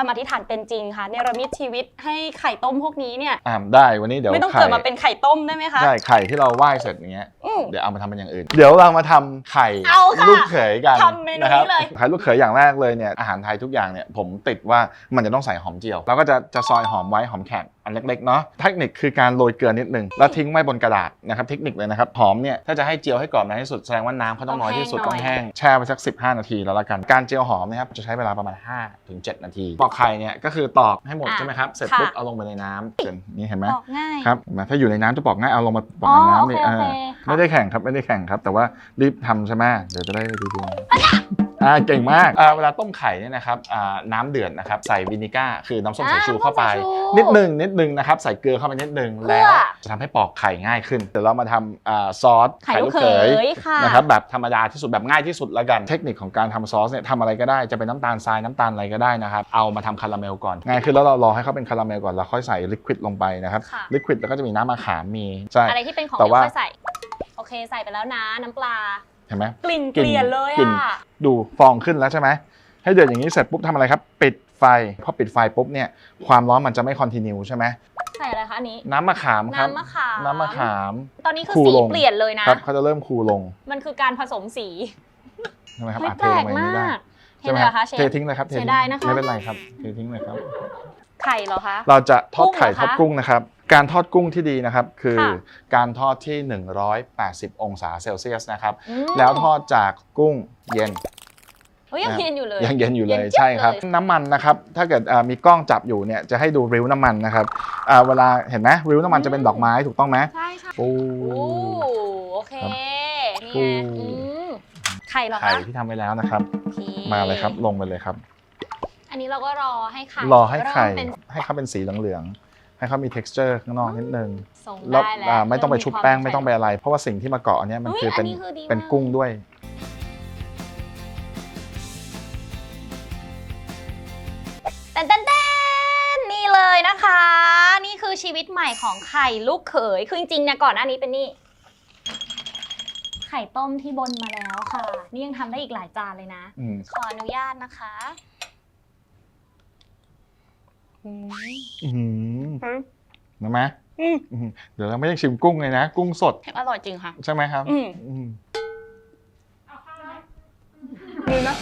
ความอธิษฐานเป็นจริงค่ะเนรมิตชีวิตให้ไข่ต้มพวกนี้เนี่ยอ่าได้วันนี้เดี๋ยวไม่ต้องไข่เกิดมาเป็นไข่ต้มได้ไหมคะใช่ไข่ที่เราไหว้เสร็จอย่างเงี้ยอืม เดี๋ยวเอามาทำเป็นอย่างอื่น เดี๋ยวเรามาทำไข่เอาค่ะลูกเขยกันทำเมนูนะครับนี้เลย ไข่ลูกเขยอย่างแรกเลยเนี่ยอาหารไทยทุกอย่างเนี่ยผมติดว่ามันจะต้องใส่หอมเจียวเราก็จะจะซอยหอมไว้หอมแข็ง อันเล็กๆเนาะเทคนิคคือการโรยเกลือนิดนึงแล้วทิ้งไว้บนกระดาษนะครับเทคนิคเลยนะครับหอมเนี่ยถ้าจะให้เจียวให้กรอบนานที่สุดแสดงว่าน้ำเขาต้องน้อยที่สุดต้องแห้งแช่ไว้สัก 15 นาทีแล้วละกันการเจียวหอมเนะครับจะใช้เวลาประมาณ 5 ถึง 7 นาทีปอกไข่เนี่ยก็คือตอกให้หมดอะใช่ไหมครับเสร็จค่ะปุ๊บเอาลงไปในน้ำเสร็จนี่เห็นไหมบอกง่ายครับเห็นไหมถ้าอยู่ในน้ำจะปอกง่ายเอาลงมาปอกอ๋อในโอน้ำเคนี่โอเอเคอค่ะไม่ได้แข่งครับไม่ได้แข่งครับ แต่ว่ารีบทำใช่ไหมเดี๋ยวจะได้ดูดู อ่าเก่งมากอ่าเวลาต้มไข่เนี่ยนะครับอ่าน้ำเดือดนะครับใส่วินิก้าคือน้ำส้มสายชูอ่าเข้าไปน้ำส้มสายชูนิดหนึ่งนิดหนึ่งนะครับใส่เกลือเข้าไปนิดหนึ่งเพื่อ แล้วจะทำให้ปอกไข่ง่ายขึ้นเดี๋ยวเรามาทำอ่าซอสไข่ลูกเขยค่ะนะครับแบบธรรมดาที่สุดแบบง่ายที่สุดแล้วกันเทคนิคของการทำซอสเนี่ยทำอะไรก็ได้จะเป็นน้ำตาลทรายน้ำตาลอะไรก็ได้นะครับเอามาทำคาราเมลก่อนง่ายขึ้นแล้วเรารอให้เขาเป็นคาราเมลก่อนแล้วค่อยใส่ลิควิดลงไปนะครับค่ะ ลิควิดแล้วก็จะมีน้ำมะขามมีใช่ อะไรที่เป็นของแต่เดี๋ยวว่า ค่อยใส่ โอเคใส่ไปแล้วนะน้ำปลา เห็นไหม กลิ่นกเกลิ่นลี่ยนเลยกลิ่น อะ ดูฟองขึ้นแล้วใช่ไหมให้เดือดอย่างนี้เสร็จปุ๊บทำอะไรครับ ปิดไฟพอปิดไฟปุ๊บเนี่ยความร้อนมันจะไม่คอนติเนียใช่ไหมใส่อะไรคะอันนี้ น้ำมะขามครับ น้ำมะขาม น้ำมะขามตอนนี้คือคูลสีลงเปลี่ยนเลยนะครับเขาจะเริ่มคูลลงมันคือการผสมสีใช่ไหมครับเฮ้ยอะแปลกเทลงไปอย่างนี้ได้มากใช่ไหมเห็นคเหรรัอบคะเชฟเททิ้งเลยครับททิ้งเสียดายนะคะไม่เป็นไรครับเททิ้งเลยครับ ไข่เหรอคะ เราจะทอดไข่กุ้งเหรอคะทอดกุ้งนะครับ การทอดกุ้งที่ดีนะครับ คือค่ะการทอดที่ 180 องศาเซลเซียสนะครับอืมแล้วทอดจากกุ้งเย็นเฮ้ยยังเย็นอยู่เลยยังเย็นอยู่เลยเจี๊ใช่ครับเลยน้ำมันนะครับ ถ้าเกิดอ่ามีกล้องจับอยู่เนี่ยจะให้ดูริ้วน้ำมันนะครับอ่าเวลาเห็นไหมริ้วน้ำมันจะเป็นดอกไม้ถูกต้องไหมใช่ใช่ปูโอ้โอเคครับนี่ปูไงอืมไข่เหรอไข่คะที่ทำไว้แล้วนะครับโอเคมาเลยครับลงไปเลยครับ อันนี้เราก็รอให้ไข่รอให้ไข่เริ่มเป็นให้เขาเป็นสีเหลืองๆ ให้เขามี texture ข้างนอกนิดนึงทรงแล้วได้แล้วอ่าไม่ต้องไปชุบแป้งเริ่ไม่ต้องไปอะไร เพราะว่าสิ่งที่มาเกาะอันเนี้ยมันอุ๊ยคือเป็นอันนี้คือดีเป็นมากกุ้งด้วย เต้นเต้นเต้นนี่เลยนะคะ นี่คือชีวิตใหม่ของไข่ลูกเขยคือจริงๆเนี่ยก่อนหน้านี้เป็นนี่ ไข่ต้มที่บนมาแล้วค่ะ นี่ยังทำได้อีกหลายจานเลยนะ อืมขออนุญาตนะคะ อืมอื้อหือ นะไหมเดี๋ยวเราไม่ได้ชิมกุ้งเลยนะ กุ้งสด อร่อยจริงค่ะ ใช่ไหมครับ อืมเอาข้าวเลยดีนะ